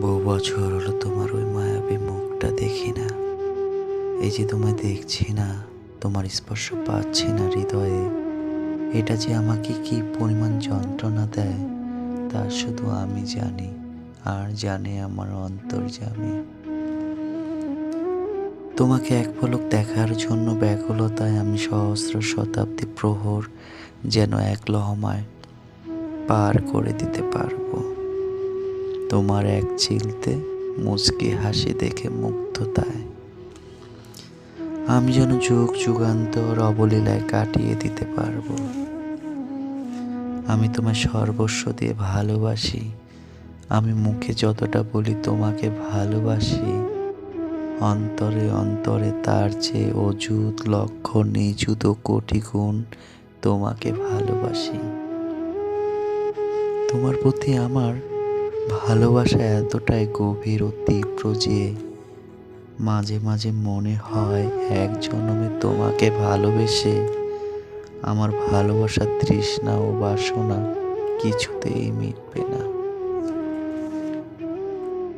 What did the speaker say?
বহু বছর হলো তোমার ওই মায়াবী মুখটা দেখি না। এই যে তোমায় দেখছি না, তোমার স্পর্শ পাচ্ছি না হৃদয়ে। এটা যে আমাকে কি পরিমাণ যন্ত্রণা দেয়, তা শুধু আমি জানি, আর জানে আমার অন্তর্জামী তোমাকে এক পলক দেখার জন্য ব্যাকুলতায় আমি সহস্র শতাব্দী প্রহর যেন এক লহমায় পার করে দিতে পারব। তোমার এক চিলতে মুচকি হাসি দেখে মুগ্ধতায়। আমি যেন যুগ যুগান্তর অবলীলায় কাটিয়ে দিতে পারব। আমি তোমার সর্বস্ব দিয়ে ভালোবাসি। আমি মুখে যতটা বলি তোমাকে ভালোবাসি। অন্তরে অন্তরে তার চেয়ে অযুত লক্ষ নিযুত, কোটি গুণ তোমাকে ভালোবাসি। তোমার প্রতি আমার ভালোবাসা এতটাই গভীর ও তীব্র যে মাঝে মাঝে মনে হয় এক জন্মে তোমাকে ভালোবেসে আমার ভালোবাসার তৃষ্ণা ও বাসনা কিছুতেই মিটবে না।